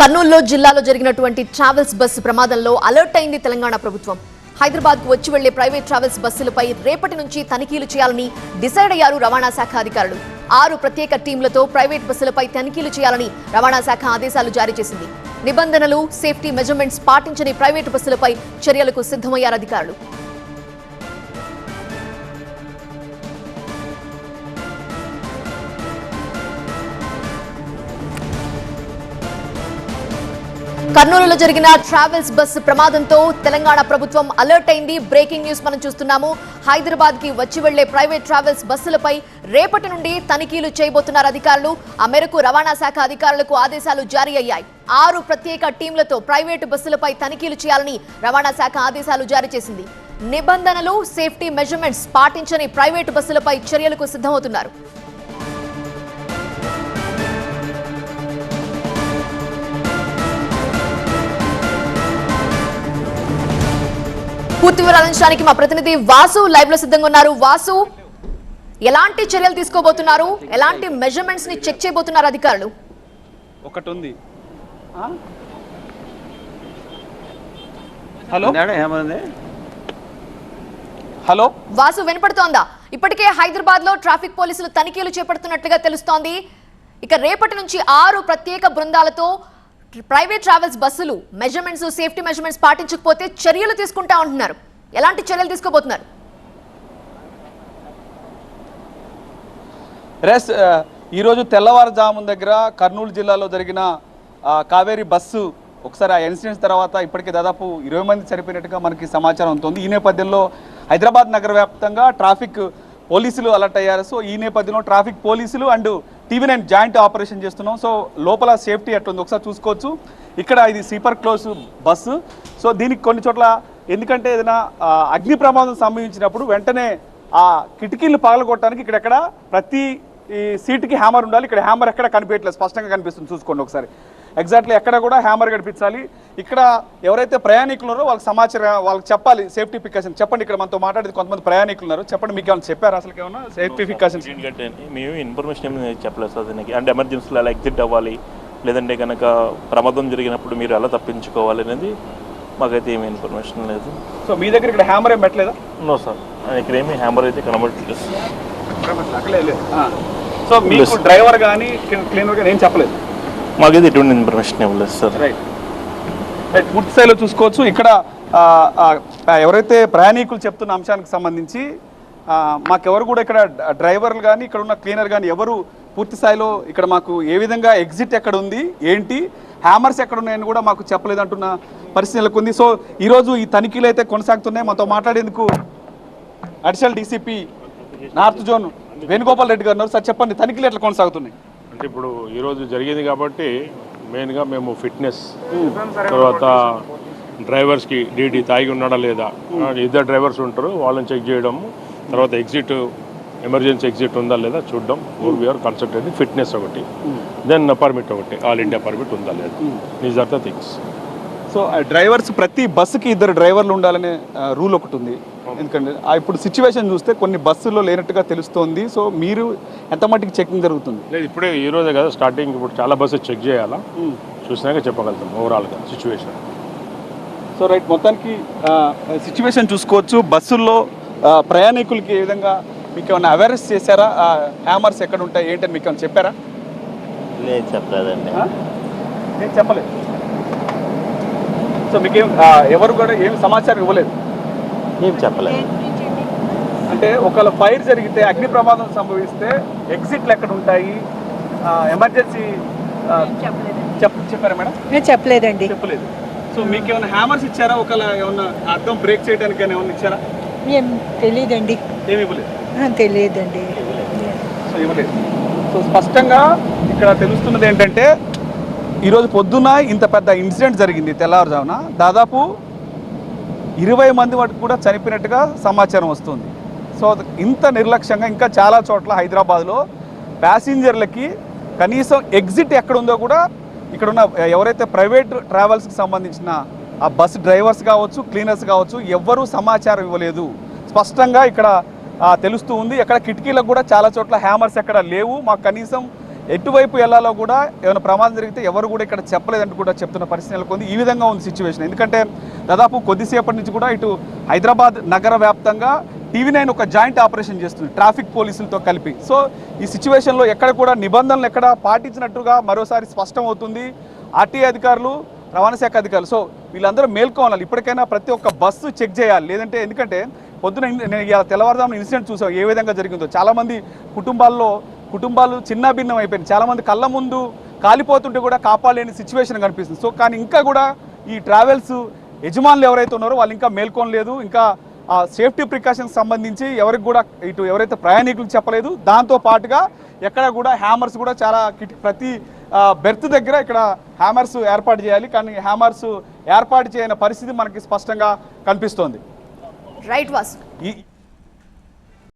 కర్నూలులో జిల్లాలో జరిగినటువంటి ట్రావెల్స్ బస్సు ప్రమాదంలో అలర్ట్ అయింది తెలంగాణ ప్రభుత్వం. హైదరాబాద్కు వచ్చి వెళ్ళే ప్రైవేట్ ట్రావెల్స్ బస్సులపై రేపటి నుంచి తనిఖీలు చేయాలని డిసైడ్ అయ్యారు రవాణా శాఖ అధికారులు. ఆరు ప్రత్యేక టీంలతో ప్రైవేట్ బస్సులపై తనిఖీలు చేయాలని రవాణా శాఖ ఆదేశాలు జారీ చేసింది. నిబంధనలు సేఫ్టీ మెజర్మెంట్స్ పాటించని ప్రైవేటు బస్సులపై చర్యలకు సిద్ధమయ్యారు అధికారులు. కర్నూలులో జరిగిన ట్రావెల్స్ బస్సు ప్రమాదంతో తెలంగాణ ప్రభుత్వం అలర్ట్ అయింది. బ్రేకింగ్ న్యూస్ మనం చూస్తున్నాము. హైదరాబాద్కి వచ్చి వెళ్ళే ప్రైవేట్ ట్రావెల్స్ బస్సులపై రేపటి నుండి తనిఖీలు చేయబోతున్నారు అధికారులు. ఆ మేరకు రవాణా శాఖ అధికారులకు ఆదేశాలు జారీ అయ్యాయి. ఆరు ప్రత్యేక టీంలతో ప్రైవేటు బస్సులపై తనిఖీలు చేయాలని రవాణా శాఖ ఆదేశాలు జారీ చేసింది. నిబంధనలు సేఫ్టీ మెజర్మెంట్స్ పాటించని ప్రైవేటు బస్సులపై చర్యలకు సిద్ధమవుతున్నారు. పూర్తి వివరాలు అందించడానికి మా ప్రతినిధి వాసు లైవ్లో సిద్ధంగా ఉన్నారు. వాసు ఎలాంటి చర్యలు తీసుకోబోతున్నారు? ఎలాంటి మెజర్మెంట్స్ని చెక్ చేయబోతున్నారు అధికారులు? ఒకటి ఉంది హలో? హలో? వాసు వినపడుతోందా? ఇప్పటికే హైదరాబాద్లో ట్రాఫిక్ పోలీసులు తనిఖీలు చేపడుతున్నట్లుగా తెలుస్తోంది. ఇక రేపటి నుంచి ఆరు ప్రత్యేక బృందాలతో ప్రైవేట్ ట్రావెల్స్ బస్సులు మెజర్మెంట్స్ సేఫ్టీ మెజర్మెంట్స్ పాటించకపోతే చర్యలు తీసుకుంటా ఉంటున్నారు. ఎలాంటి చర్యలు తీసుకోబోతున్నారు? రెస్ ఈరోజు తెల్లవారుజామున దగ్గర కర్నూలు జిల్లాలో జరిగిన కావేరీ బస్సు ఒకసారి ఆ ఇన్సిడెంట్స్ తర్వాత ఇప్పటికే దాదాపు ఇరవై మంది చనిపోయినట్టుగా మనకి సమాచారం ఉంటుంది ఈ నేపథ్యంలో హైదరాబాద్ నగర వ్యాప్తంగా ట్రాఫిక్ పోలీసులు అలర్ట్ అయ్యారు. సో ఈ నేపథ్యంలో ట్రాఫిక్ పోలీసులు and TV nine joint operation చేస్తున్నాం. సో లోపల సేఫ్టీ ఎట్లుంది ఒకసారి చూసుకోవచ్చు. ఇక్కడ ఇది స్లీపర్ క్లోజ్ బస్సు. సో దీనికి కొన్ని చోట్ల ఎందుకంటే ఏదైనా అగ్ని ప్రమాదం సంభవించినప్పుడు వెంటనే ఆ కిటికీలు పగలగొట్టడానికి ఇక్కడెక్కడ ప్రతి ఈ సీట్కి హ్యామర్ ఉండాలి. ఇక్కడ హ్యామర్ ఎక్కడ కనిపించట్లేదు. స్పష్టంగా కనిపిస్తుంది. చూసుకోండి ఒకసారి. ఎగ్జాక్ట్లీ ఎక్కడ కూడా హ్యామర్ కనిపించాలి ఇక్కడ ఎవరైతే ప్రయాణికులు ఉన్నారో వాళ్ళకి సమాచారం వాళ్ళకి చెప్పాలి సేఫ్టీ ప్రికాషన్ చెప్పండి ఇక్కడ మనతో మాట్లాడేది కొంతమంది ప్రయాణికులు ఉన్నారు. చెప్పండి మీకు ఏమైనా చెప్పారు అసలు ఏమన్నా? సేఫ్టీ ప్రికాషన్స్ ఏంటంటే మేము ఇన్ఫర్మేషన్ ఏమి చెప్పలేదు సార్ దీనికి. అంటే ఎమర్జెన్సీలో అలా ఎగ్జిట్ అవ్వాలి లేదంటే కనుక ప్రమాదం జరిగినప్పుడు మీరు ఎలా తప్పించుకోవాలి అనేది మాకైతే ఏమీ ఇన్ఫర్మేషన్ లేదు. సో మీ దగ్గర ఇక్కడ హ్యామర్ ఏం పెట్టలేదా? నో సార్ ఇక్కడ ఏమీ హ్యామర్ అయితే కనబడట్లేదు. సో మీకు డ్రైవర్ కానీ క్లీనర్ కానీ ఏం చెప్పలేదు? మాకైతే ఎటువంటి ఇన్ఫర్మేషన్ ఇవ్వలేదు సార్ రైట్ రైట్ పూర్తి స్థాయిలో చూసుకోవచ్చు. ఇక్కడ ఎవరైతే ప్రయాణికులు చెప్తున్న అంశానికి సంబంధించి మాకెవరు కూడా ఇక్కడ డ్రైవర్లు కానీ ఇక్కడ ఉన్న క్లీనర్ కానీ ఎవరు పూర్తి స్థాయిలో ఇక్కడ మాకు ఏ విధంగా ఎగ్జిట్ ఎక్కడ ఉంది ఏంటి హ్యామర్స్ ఎక్కడ ఉన్నాయని కూడా మాకు చెప్పలేదు అంటున్న పరిస్థితి నెలకొంది. సో ఈరోజు ఈ తనిఖీలు అయితే కొనసాగుతున్నాయి. మాతో మాట్లాడేందుకు additional DCP north zone Venugopal Reddy గారు ఉన్నారు. సార్ చెప్పండి తనిఖీలు ఎట్లా కొనసాగుతున్నాయి? అంటే ఇప్పుడు ఈరోజు జరిగేది కాబట్టి మెయిన్గా మేము ఫిట్నెస్ తర్వాత డ్రైవర్స్కి డీడీ తాగి ఉన్నాడా లేదా ఇద్దరు డ్రైవర్స్ ఉంటారు వాళ్ళని చెక్ చేయడం తర్వాత ఎగ్జిట్ ఎమర్జెన్సీ ఎగ్జిట్ ఉందా లేదా చూడడం. Or we are consultant fitness ఒకటి. దెన్ పర్మిట్ ఒకటి. ఆల్ ఇండియా పర్మిట్ ఉందా లేదా. These are the things so drivers ప్రతి బస్సుకి ఇద్దరు డ్రైవర్లు ఉండాలనే రూల్ ఒకటి ఉంది. ఎందుకంటే ఆ ఇప్పుడు సిచ్యువేషన్ చూస్తే కొన్ని బస్సుల్లో లేనట్టుగా తెలుస్తోంది. సో మీరు ఎంత మట్టికి చెకింగ్ జరుగుతుంది? లేదు ఇప్పుడే ఈ రోజే కదా స్టార్టింగ్ ఇప్పుడు చాలా బస్సెస్ చెక్ చేయాలా? చూసినాక చెప్పగలుగుతాం ఓవరాల్గా సిచ్యువేషన్ సో రైట్ మొత్తానికి సిచ్యువేషన్ చూసుకోవచ్చు. బస్సుల్లో ప్రయాణికులకి ఏ విధంగా మీకు ఏమైనా అవేర్నెస్ చేశారా? హ్యామర్స్ ఎక్కడ ఉంటాయి? ఏంటని మీకు ఏమైనా చెప్పారా? లేదు చెప్పలేదండి. నేను చెప్పలేదు. సో మీకేం ఎవరు కూడా ఏం సమాచారం ఇవ్వలేదు. ఏం చెప్పలేదు. అంటే ఒకవేళ ఫైర్ జరిగితే అగ్ని ప్రమాదం సంభవిస్తే ఎగ్జిట్లు ఎక్కడ ఉంటాయి? ఎమర్జెన్సీ చెప్ చెప్పారా మేడం? నేను చెప్పలేదండి. చెప్పలేదు. సో మీకు ఏమైనా హ్యామర్స్ ఇచ్చారా? ఒకవేళ ఏమన్నా అర్థం బ్రేక్ చేయడానికి ఏమైనా ఇచ్చారా? ఏం తెలియదండి ఏమి ఇవ్వలేదు. ఆ, తెలియదండి సో ఇవ్వలేదు. సో స్పష్టంగా ఇక్కడ తెలుస్తున్నది ఏంటంటే ఈరోజు పొద్దున్న ఇంత పెద్ద ఇన్సిడెంట్ జరిగింది తెల్లవారుజామున దాదాపు ఇరవై మంది వరకు కూడా చనిపోయినట్టుగా సమాచారం వస్తుంది. సో ఇంత నిర్లక్ష్యంగా ఇంకా చాలా చోట్ల హైదరాబాద్లో ప్యాసింజర్లకి కనీసం ఎగ్జిట్ ఎక్కడ ఉందో కూడా ఇక్కడ ఉన్న ఎవరైతే ప్రైవేట్ ట్రావెల్స్కి సంబంధించిన ఆ బస్ డ్రైవర్స్ కావచ్చు క్లీనర్స్ కావచ్చు ఎవ్వరూ సమాచారం ఇవ్వలేదు. స్పష్టంగా ఇక్కడ తెలుస్తూ ఉంది. ఎక్కడ కిటికీలకు కూడా చాలా చోట్ల హ్యామర్స్ ఎక్కడ లేవు. మాకు కనీసం ఎటువైపు వెళ్ళాలో కూడా ఏమైనా ప్రమాదం జరిగితే ఎవరు కూడా ఇక్కడ చెప్పలేదంటూ కూడా చెప్తున్న పరిస్థితి నెలకొంది. ఈ విధంగా ఉంది సిచ్యువేషన్ ఎందుకంటే దాదాపు కొద్దిసేపటి నుంచి కూడా ఇటు హైదరాబాద్ నగర వ్యాప్తంగా టీవీ నైన్ ఒక జాయింట్ ఆపరేషన్ చేస్తుంది ట్రాఫిక్ పోలీసులతో కలిపి. సో ఈ సిచ్యువేషన్లో ఎక్కడ కూడా నిబంధనలు ఎక్కడ పాటించినట్టుగా మరోసారి స్పష్టం అవుతుంది ఆర్టీఏ అధికారులు రవాణా శాఖ అధికారులు. సో వీళ్ళందరూ మేల్కోవాలి. ఇప్పటికైనా ప్రతి ఒక్క బస్సు చెక్ చేయాలి. లేదంటే ఎందుకంటే పొద్దున నేను తెల్లవారుదామని ఇన్సిడెంట్ చూసాం ఏ విధంగా జరిగిందో. చాలామంది కుటుంబాల్లో కుటుంబాలు చిన్న భిన్నం అయిపోయింది చాలామంది కళ్ళ ముందు కాలిపోతుంటే కూడా కాపాడలేని సిచ్యువేషన్ కనిపిస్తుంది. సో కానీ ఇంకా కూడా ఈ ట్రావెల్స్ యజమానులు ఎవరైతే ఉన్నారో వాళ్ళు ఇంకా మేల్కొనలేదు. ఇంకా ఆ సేఫ్టీ ప్రికాషన్స్ సంబంధించి ఎవరికి కూడా ఇటు ఎవరైతే ప్రయాణికులకు చెప్పలేదు దాంతో పాటుగా ఎక్కడ కూడా హ్యామర్స్ కూడా చాలా ప్రతి బెర్త్ దగ్గర ఇక్కడ హ్యామర్స్ ఏర్పాటు చేయాలి. కానీ హ్యామర్స్ ఏర్పాటు చేయని పరిస్థితి మనకి స్పష్టంగా కనిపిస్తోంది. రైట్ వాసు ఈ